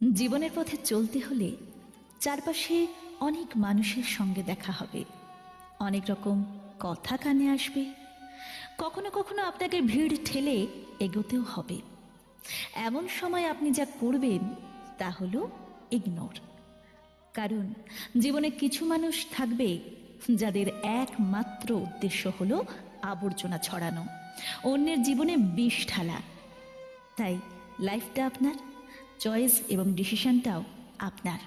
জীবনের পথে চলতে হলে চারপাশে অনেক মানুষের সঙ্গে দেখা হবে। অনেক রকম কথা কানে আসবে। কখনো কখনো আপনাকে ভিড় ঠেলে এগোতেও হবে। এমন সময় আপনি যা করবেন, তা হলো ইগনোর কারণ জীবনে কিছু মানুষ থাকবে যাদের একমাত্র উদ্দেশ্য হলো আবর্জনা ছড়ানো। অন্যের জীবনে বিষ ঢালা। তাই লাইফটা আপনার চয়েস এবং ডিসিশনটাও আপনার।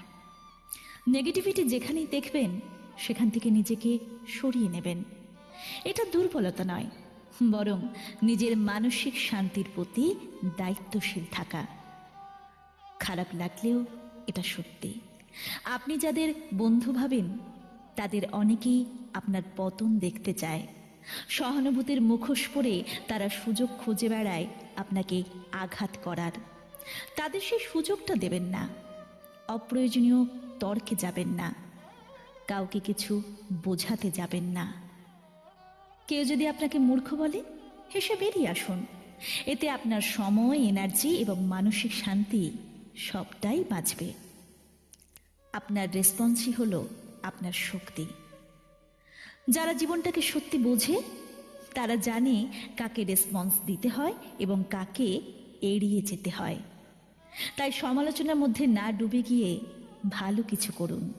নেগেটিভিটি যেখানেই দেখবেন, সেখান থেকে নিজেকে সরিয়ে নেবেন। এটা দুর্বলতা নয়, বরং নিজের মানসিক শান্তির প্রতি দায়িত্বশীল থাকা। খারাপ লাগলেও এটা সত্যি। আপনি যাদের বন্ধু ভাবেন, তাদের অনেকেই আপনার পতন দেখতে চায়। সহানুভূতির মুখোশ পরে তারা সুযোগ খুঁজে বেড়ায় আপনাকে আঘাত করার। তাদের সেই সুযোগটা দেবেন না। অপ্রয়োজনীয় তর্কে যাবেন না। কাউকে কিছু বোঝাতে যাবেন না। কেউ যদি আপনাকে মূর্খ বলে, হেসে বেরিয়ে আসুন। এতে আপনার সময়, এনার্জি এবং মানসিক শান্তি সবটাই বাঁচবে। আপনার রেসপন্সই হল আপনার শক্তি। যারা জীবনটাকে সত্যি বোঝে, তারা জানে কাকে রেসপন্স দিতে হয় এবং কাকে এড়িয়ে যেতে হয়। তাই সমালোচনার মধ্যে না ডুবে গিয়ে ভালো কিছু করুন।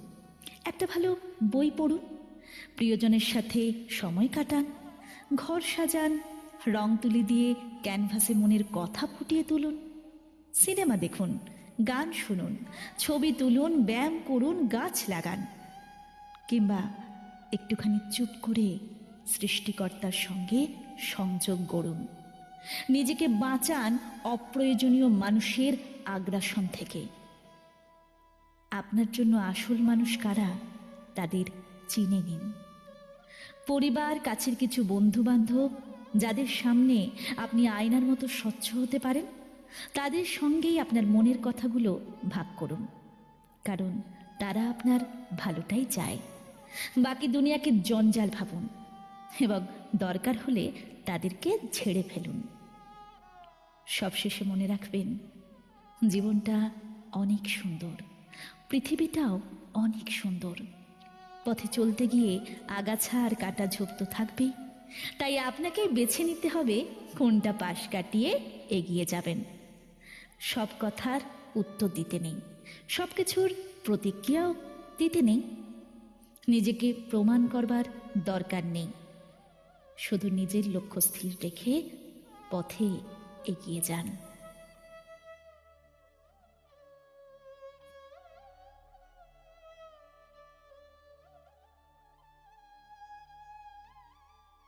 একটা ভালো বই পড়ুন। প্রিয়জনের সাথে সময় কাটান। ঘর সাজান। রং তুলি দিয়ে ক্যানভাসে মনের কথা ফুটিয়ে তুলুন। সিনেমা দেখুন, গান শুনুন, ছবি তুলুন, ব্যায়াম করুন, গাছ লাগান। কিংবা একটুখানি চুপ করে সৃষ্টিকর্তার সঙ্গে সংযোগ গড়ুন। নিজেকে বাঁচান অপ্রয়োজনীয় মানুষের আগ্রাসন থেকে। আপনার জন্য আসল মানুষ কারা, তাদের চিনে নিন। পরিবার, কাছের কিছু বন্ধু বান্ধব যাদের সামনে আপনি আয়নার মতো স্বচ্ছ হতে পারেন, তাদের সঙ্গেই আপনার মনের কথাগুলো ভাগ করুন। কারণ তারা আপনার ভালোটাই চায়। বাকি দুনিয়াকে জঞ্জাল ভাবুন এবং দরকার হলে তাদেরকে ঝেড়ে ফেলুন। সবশেষে মনে রাখবেন, জীবনটা অনেক সুন্দর। পৃথিবীটাও অনেক সুন্দর। পথে চলতে গিয়ে আগাছা আর কাটা ঝোপ তো থাকবেই। তাই আপনাকে বেছে নিতে হবে কোনটা পাশ কাটিয়ে এগিয়ে যাবেন। সব কথার উত্তর দিতে নেই। সব কিছুর প্রতিক্রিয়াও দিতে নেই। নিজেকে প্রমাণ করবার দরকার নেই। শুধু নিজের লক্ষ্য স্থির রেখে পথে এগিয়ে যান।